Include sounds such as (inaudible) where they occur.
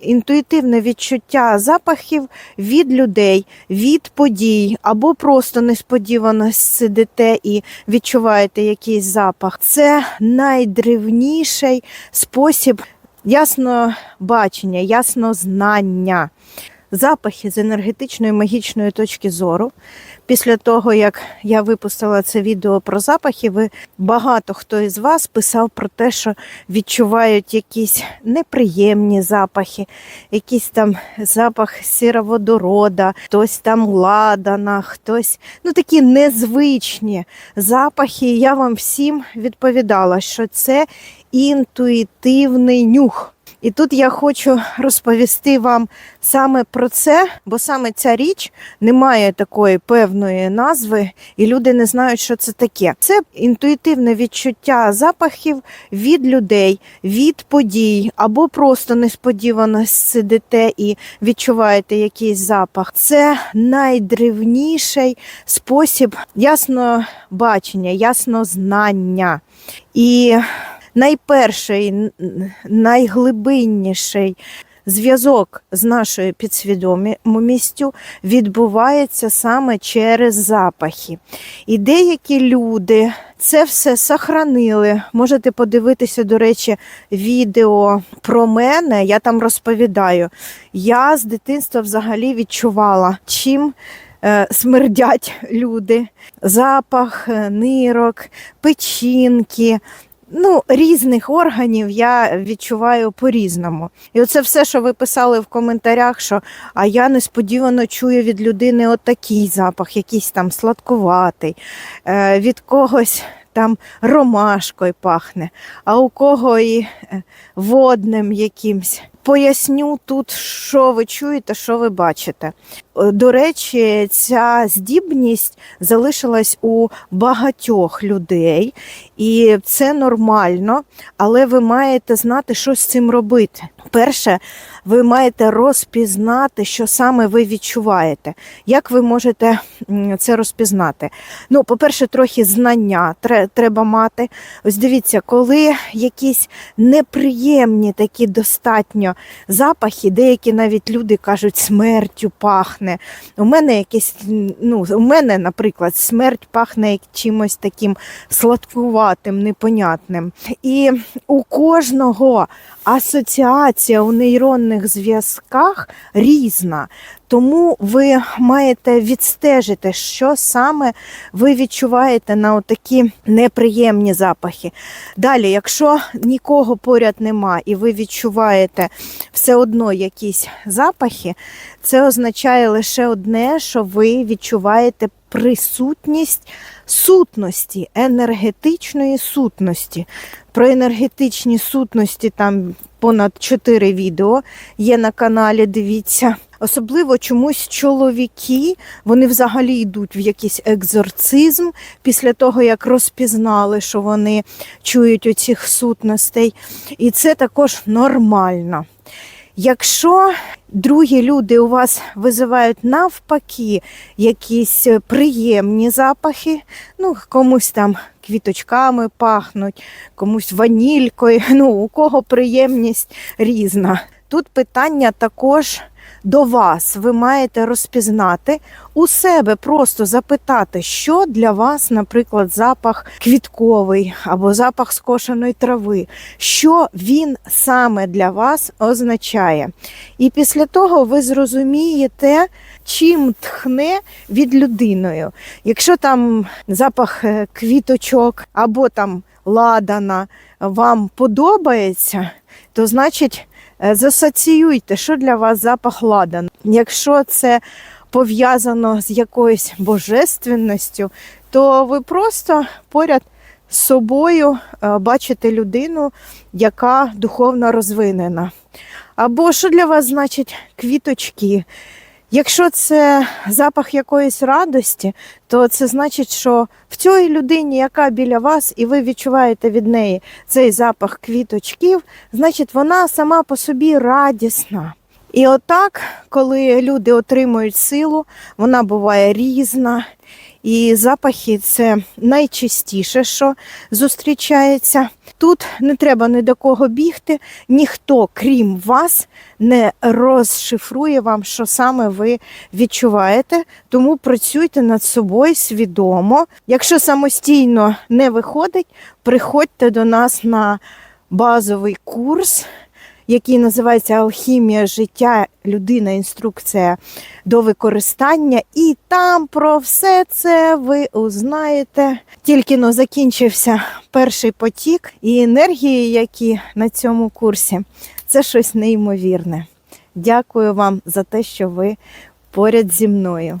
інтуїтивне відчуття запахів від людей, від подій, або просто несподівано сидите і відчуваєте якийсь запах. Це найдревніший спосіб ясно бачення, ясно знання. Запахи з енергетичної магічної точки зору. Після того, як я випустила це відео про запахи, ви багато хто із вас писав про те, що відчувають якісь неприємні запахи, якийсь там запах сіроводорода, хтось там ладана, хтось ну такі незвичні запахи. Я вам всім відповідала, що це інтуїтивний нюх. І тут я хочу розповісти вам саме про це, бо саме ця річ не має такої певної назви, і люди не знають, що це таке. Це інтуїтивне відчуття запахів від людей, від подій, або просто несподівано сидите і відчуваєте якийсь запах. Це найдревніший спосіб ясно бачення, ясно знання. І найперший, найглибинніший зв'язок з нашою підсвідомістю відбувається саме через запахи. І деякі люди це все сохранили. Можете подивитися, до речі, відео про мене. Я там розповідаю. Я з дитинства взагалі відчувала, чим е, смердять люди. Запах е, нирок, печінки. Ну, різних органів я відчуваю по-різному. І оце все, що ви писали в коментарях, що а я несподівано чую від людини отакий запах, якийсь там сладкуватий, е, від когось там ромашкою пахне, а у кого і е, водним якимсь. Поясню тут, що ви чуєте, що ви бачите. Е, До речі, ця здібність залишилась у багатьох людей, і це нормально, але ви маєте знати, що з цим робити. Перше, ви маєте розпізнати, що саме ви відчуваєте. Як ви можете це розпізнати? Ну, по-перше, трохи знання треба мати. Ось дивіться, коли якісь неприємні такі достатньо запахи, деякі навіть люди кажуть, смертю пахне. У мене якесь, ну, у мене, наприклад, смерть пахне чимось таким сладкуватим, непонятним. І у кожного асоціація у нейронних зв'язках різна. Тому ви маєте відстежити, що саме ви відчуваєте на такі неприємні запахи. Далі, якщо нікого поряд нема і ви відчуваєте все одно якісь запахи, це означає лише одне, що ви відчуваєте присутність сутності, енергетичної сутності. Про енергетичні сутності там понад 4 відео є на каналі. Дивіться. Особливо чомусь чоловіки вони взагалі йдуть в якийсь екзорцизм після того, як розпізнали, що вони чують оцих сутностей. І це також нормально. Якщо другі люди у вас визивають навпаки якісь приємні запахи, ну комусь там квіточками пахнуть, комусь ванількою, (laughs) ну у кого приємність різна. Тут питання також до вас. Ви маєте розпізнати у себе, просто запитати, що для вас, наприклад, запах квітковий або запах скошеної трави, що він саме для вас означає. І після того ви зрозумієте, чим тхне від людиною. Якщо там запах е, квіточок або там ладана вам подобається, то значить. Е, Засоціюйте, що для вас запах ладану. Якщо це пов'язано з якоюсь божественністю, то ви просто поряд з собою е, бачите людину, яка духовно розвинена. Або що для вас значить квіточки? Якщо це запах якоїсь радості, то це значить, що в цій людині, яка біля вас, і ви відчуваєте від неї цей запах квіточків, значить вона сама по собі радісна. І отак, коли люди отримують силу, вона буває різна. І запахи це найчастіше, що зустрічається. Тут не треба ні до кого бігти, ніхто, крім вас, не розшифрує вам, що саме ви відчуваєте. Тому працюйте над собою свідомо. Якщо самостійно не виходить, приходьте до нас на базовий курс, який називається Алхімія життя, людина, інструкція до використання. І там про все це ви узнаєте. Тільки но закінчився перший потік і енергії, які на цьому курсі, це щось неймовірне. Дякую вам за те, що ви поряд зі мною.